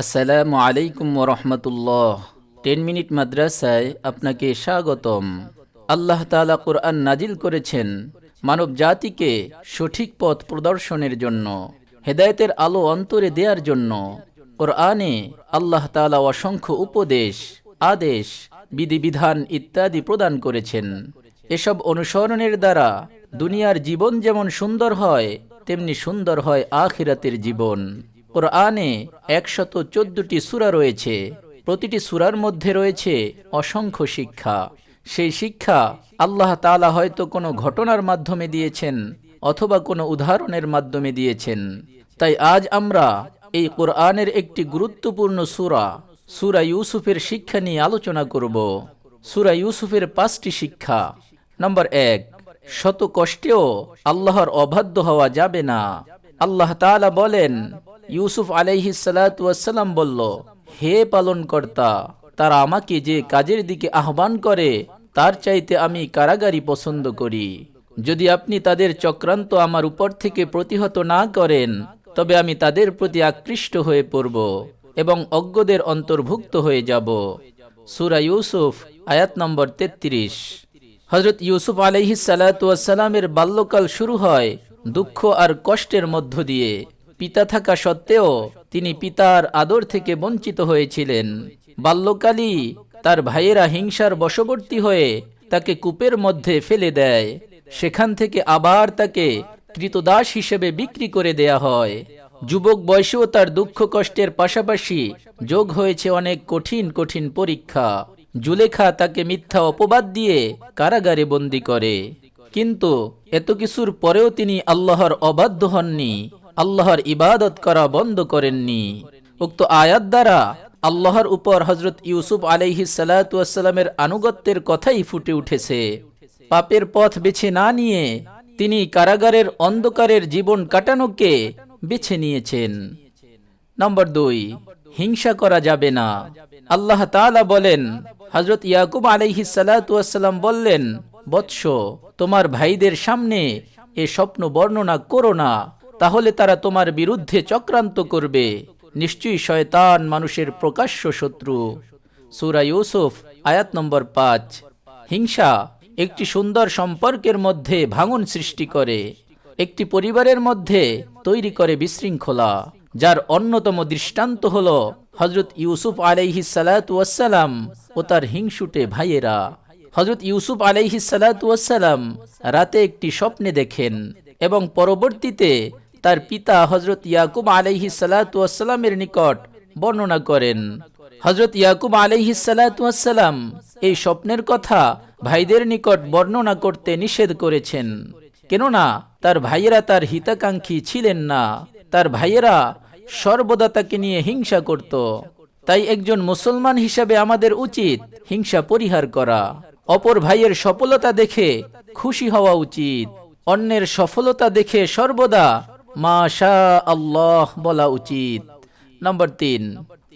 আসসালামু আলাইকুম রহমতুল্লাহ ten minute মাদ্রাসায় আপনাকে স্বাগতম। আল্লাহ তালা কোরআন নাজিল করেছেন মানব জাতিকে সঠিক পথ প্রদর্শনের জন্য, হেদায়েতের আলো অন্তরে দেওয়ার জন্য। কোরআনে আল্লাহ তালা অসংখ্য উপদেশ, আদেশ, বিধিবিধান ইত্যাদি প্রদান করেছেন। এসব অনুসরণের দ্বারা দুনিয়ার জীবন যেমন সুন্দর হয়, তেমনি সুন্দর হয় আখিরাতের জীবন। কোরআনে একশত চোদ্দটি সুরা রয়েছে। প্রতিটি সুরার মধ্যে রয়েছে অসংখ্য শিক্ষা। সেই শিক্ষা আল্লাহ তাআলা হয়তো কোনো ঘটনার মাধ্যমে দিয়েছেন অথবা কোনো উদাহরণের মাধ্যমে দিয়েছেন। তাই আজ আমরা এই কোরআনের একটি গুরুত্বপূর্ণ সুরা সুরা ইউসুফের শিক্ষা নিয়ে আলোচনা করব। সুরা ইউসুফের পাঁচটি শিক্ষা। নম্বর এক, শত কষ্টেও আল্লাহর অবাধ্য হওয়া যাবে না। আল্লাহ তাআলা বলেন ইউসুফ আলাইহি সালাম বলল, হে পালনকর্তা, তারা আমাকে যে কাজের দিকে আহ্বান করে, তার চাইতে আমি কারাগারি পছন্দ করি। যদি আপনি তাদের চক্রান্ত আমার উপর থেকে প্রতিহত না করেন, তবে আমি তাদের প্রতি আকৃষ্ট হয়ে পড়ব এবং অজ্ঞদের অন্তর্ভুক্ত হয়ে যাব। সুরা ইউসুফ, আয়াত নম্বর তেত্রিশ। হজরত ইউসুফ আলহি সালাতামের বাল্যকাল শুরু হয় দুঃখ আর কষ্টের মধ্য দিয়ে। পিতা থাকা সত্ত্বেও তিনি পিতার আদর থেকে বঞ্চিত হয়েছিলেন। বাল্যকালই তার ভাইয়েরা হিংসার বশবর্তী হয়ে তাকে কূপের মধ্যে ফেলে দেয়। সেখান থেকে আবার তাকে কৃতদাস হিসেবে বিক্রি করে দেয়া হয়। যুবক বয়সেও তার দুঃখ কষ্টের পাশাপাশি যোগ হয়েছে অনেক কঠিন কঠিন পরীক্ষা। জুলেখা তাকে মিথ্যা অপবাদ দিয়ে কারাগারে বন্দি করে। কিন্তু এত কিছুর পরেও তিনি আল্লাহর অবাধ্য হননি। আল্লাহর ইবাদত করা বন্ধ করেননি। উক্ত আয়াত দ্বারা আল্লাহর উপর হজরত ইউসুফ আলাইহি সালাতামের আনুগত্যের কথাই ফুটে উঠেছে। পাপের পথ বেছে না নিয়ে তিনি কারাগারের অন্ধকারের জীবন কাটানোকে বেছে নিয়েছেন। নম্বর দুই, হিংসা করা যাবে না। আল্লাহ তাআলা বলেন হজরত ইয়াকুব আলাইহি সালাতাম বললেন, বৎস, তোমার ভাইদের সামনে এ স্বপ্ন বর্ণনা করো না। তাহলে তারা তোমার বিরুদ্ধে চক্রান্ত করবে। নিশ্চয়ই শয়তান মানুষের প্রকাশ্য শত্রু। সুরা ইউসুফ, আয়াত নম্বর পাঁচ। হিংসা একটি সুন্দর সম্পর্কের মধ্যে ভাঙন সৃষ্টি করে। একটি পরিবারের মধ্যে তৈরি করে বিশৃঙ্খলা, যার অন্যতম দৃষ্টান্ত হল হজরত ইউসুফ আলাইহি সালাতাম ও তার হিংসুটে ভাইয়েরা। হজরত ইউসুফ আলাইহি সালাতাম রাতে একটি স্বপ্নে দেখেন এবং পরবর্তীতে তার পিতা হজরত ইয়াকুব আলাইহি সালাতামের নিকট বর্ণনা করেন। হজরত ইয়াকুব আলাইহি সালাতাম এই স্বপ্নের কথা ভাইদের নিকট বর্ণনা করতে নিষেধ করেছেন। কেননা তার ভাইয়েরা তার হিতাকাঙ্ক্ষী ছিলেন না। তার ভাইয়েরা সর্বদা তাকে নিয়ে হিংসা করত। তাই একজন মুসলমান হিসাবে আমাদের উচিত হিংসা পরিহার করা। অপর ভাইয়ের সফলতা দেখে খুশি হওয়া উচিত। অন্যের সফলতা দেখে সর্বদা মাশা আল্লাহ বলা উচিত। নম্বর তিন,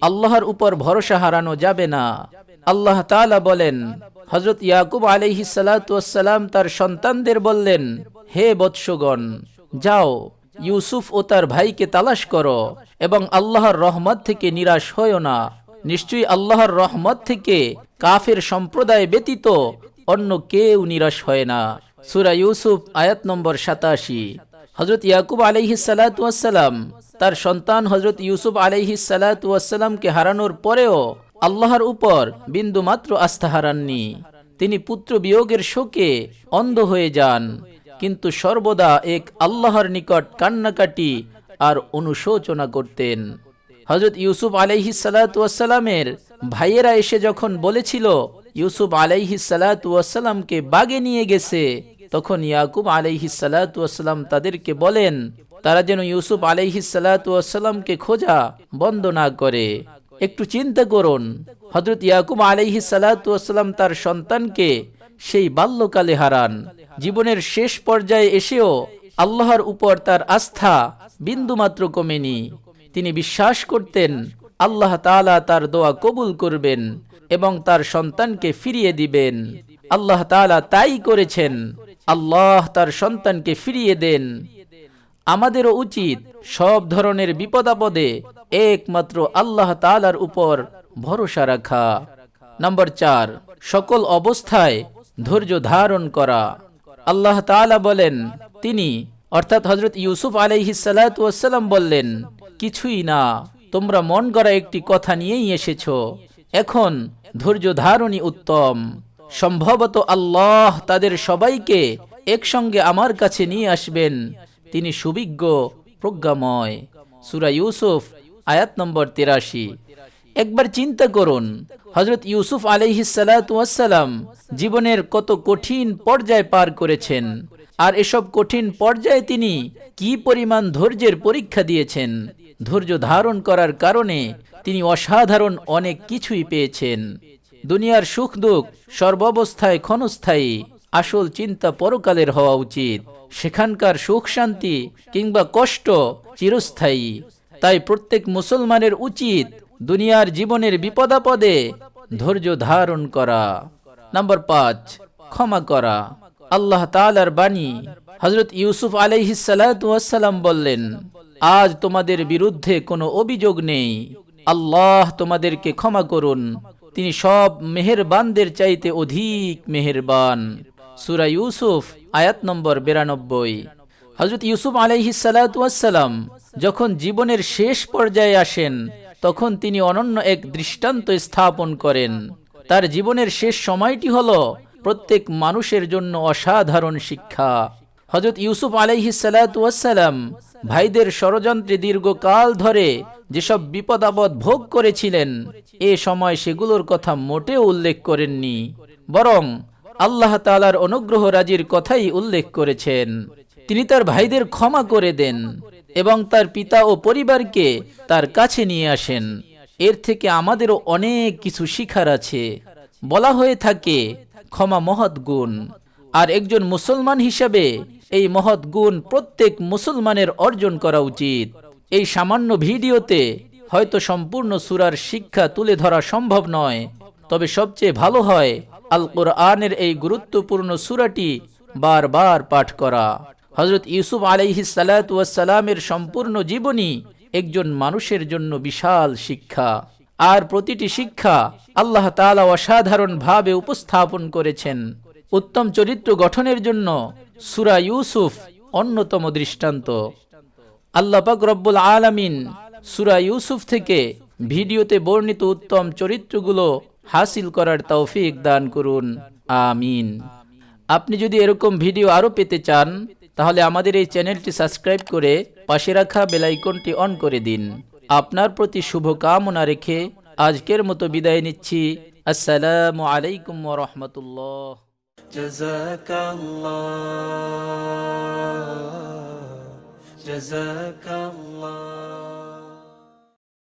আল্লাহর উপর ভরসা হারানো যাবে না। আল্লাহ তালা বলেন হজরত ইয়াকুব আলহি সালাম তার সন্তানদের বললেন, হে বৎসগণ, যাও, ইউসুফ ও তার ভাইকে তালাশ করো এবং আল্লাহর রহমত থেকে নিরাশ হয়েও না। নিশ্চয়ই আল্লাহর রহমত থেকে কাফের সম্প্রদায় ব্যতীত অন্য কেউ নিরাশ হয় না। সুরা ইউসুফ, আয়াত নম্বর সাতাশি। হজরত ইয়াকুব আলহি সালাতাম তার সন্তান হজরত ইউসুফ আলহি সালাতামকে হারানোর পরেও আল্লাহর উপর বিন্দু মাত্র আস্থা হারাননি। তিনি পুত্র বিয়োগের শোকে অন্ধ হয়ে যান, কিন্তু সর্বদা এক আল্লাহর নিকট কান্নাকাটি আর অনুশোচনা করতেন। হজরত ইউসুফ আলাইহি সালাতামের ভাইয়েরা এসে যখন বলেছিল, ইউসুফ আলাইহি সালাতামকে বাগে নিয়ে গেছে তখন ইয়াকুব আলাইহি সালাতাম তাদেরকে বলেন, তারা যেন ইউসুফ আলাইহি সালাতামকে খোঁজা বন্ধ না করে। একটু চিন্তা করুন হজরত ইয়াকুব আলাইহি সালাতাম তার সন্তানকে সেই বাল্যকালে হারান। জীবনের শেষ পর্যায়ে এসেও আল্লাহর উপর তার আস্থা বিন্দুমাত্র কমেনি। তিনি বিশ্বাস করতেন, আল্লাহ তাআলা তার দোয়া কবুল করবেন এবং তার সন্তানকে ফিরিয়ে দিবেন। আল্লাহ তাআলা তাই করেছেন। আল্লাহ তার সন্তানকে ফিরিয়ে দেন। আমাদেরও উচিত সব ধরনের বিপদাপদে একমাত্র আল্লাহ তালার উপর ভরসা রাখা। নম্বর চার, সকল অবস্থায় ধৈর্য ধারণ করা। আল্লাহ তাআলা বলেন, তিনি অর্থাৎ হজরত ইউসুফ আলাইহিসাল্লাম বললেন, কিছুই না, তোমরা মন গড়া একটি কথা নিয়েই এসেছ। এখন ধৈর্য ধারণই উত্তম। সম্ভবত আল্লাহ তাদের সবাইকে একসঙ্গে আমার কাছে নিয়ে আসবেন। তিনি সুবিজ্ঞ, প্রজ্ঞাময়। সুরা ইউসুফ, আয়াত নম্বর তিরাশি। একবার চিন্তা করুন হজরত ইউসুফ আলহিসাল্লাম জীবনের কত কঠিন পর্যায় পার করেছেন, আর এসব কঠিন পর্যায়ে তিনি কি পরিমাণ ধৈর্যের পরীক্ষা দিয়েছেন, ধৈর্য ধারণ করার কারণে তিনি অসাধারণ অনেক কিছুই পেয়েছেন। দুনিয়ার সুখ দুঃখ সর্বাবস্থায় ক্ষণস্থায়ী আসল চিন্তা পরকালের হওয়া উচিত। সেখানকার সুখ শান্তি কিংবা কষ্ট চিরস্থায়ী। তাই প্রত্যেক মুসলমানের উচিত দুনিয়ার জীবনের বিপদাপদে ধৈর্য ধারণ করা। নাম্বার পাঁচ, ক্ষমা করা। আল্লাহ তালার বাণী হজরত ইউসুফ আলাইহিসাল্লাম বললেন, আজ তোমাদের বিরুদ্ধে কোনো অভিযোগ নেই। আল্লাহ তোমাদেরকে ক্ষমা করুন। তিনি সব মেহেরবানদের চাইতে অধিক মেহেরবান। সুরা ইউসুফ, আয়াত নম্বর বিরানব্বই। হজরত ইউসুফ আলাইহিসাল্লাম যখন জীবনের শেষ পর্যায়ে আসেন, তখন তিনি অনন্য এক দৃষ্টান্ত স্থাপন করেন। তার জীবনের শেষ সময়টি হল প্রত্যেক মানুষের জন্য অসাধারণ শিক্ষা। হজরত ইউসুফ আলাইহিসাল্লাম ভাইদের ষড়যন্ত্রে দীর্ঘকাল ধরে যেসব বিপদ আপদ ভোগ করেছিলেন, এ সময় সেগুলোর কথা মোটেও উল্লেখ করেননি, বরং আল্লাহ তালার অনুগ্রহ রাজির কথাই উল্লেখ করেছেন। তিনি তার ভাইদের ক্ষমা করে দেন এবং তার পিতা ও পরিবারকে তার কাছে নিয়ে আসেন। এর থেকে আমাদেরও অনেক কিছু শিখার আছে। বলা হয়ে থাকে, ক্ষমা মহৎ গুণ। আর একজন মুসলমান হিসাবে এই মহৎ গুণ প্রত্যেক মুসলমানের অর্জন করা উচিত। এই সামান্য ভিডিওতে হয়তো সম্পূর্ণ সুরার শিক্ষা তুলে ধরা সম্ভব নয়। তবে সবচেয়ে ভালো হয় আল কোরআনের এই গুরুত্বপূর্ণ সুরাটি বারবার পাঠ করা। হজরত ইউসুফ আলাইহিসালামের সম্পূর্ণ জীবনী একজন মানুষের জন্য বিশাল শিক্ষা। আর প্রতিটি শিক্ষা আল্লাহ তালা অসাধারণভাবে উপস্থাপন করেছেন। উত্তম চরিত্র গঠনের জন্য সুরা ইউসুফ অন্যতম দৃষ্টান্ত। আল্লাপাক রব্বুল আলমিন সুরা ইউসুফ থেকে ভিডিওতে বর্ণিত উত্তম চরিত্রগুলো হাসিল করার তৌফিক দান করুন। আমিন। আপনি যদি এরকম ভিডিও আরও পেতে চান, তাহলে আমাদের এই চ্যানেলটি সাবস্ক্রাইব করে পাশে রাখা বেলাইকনটি অন করে দিন। আপনার প্রতি শুভ কামনা রেখে আজকের মতো বিদায় নিচ্ছি। আসসালামু আলাইকুম রহমতুল্লাহ। جزاك الله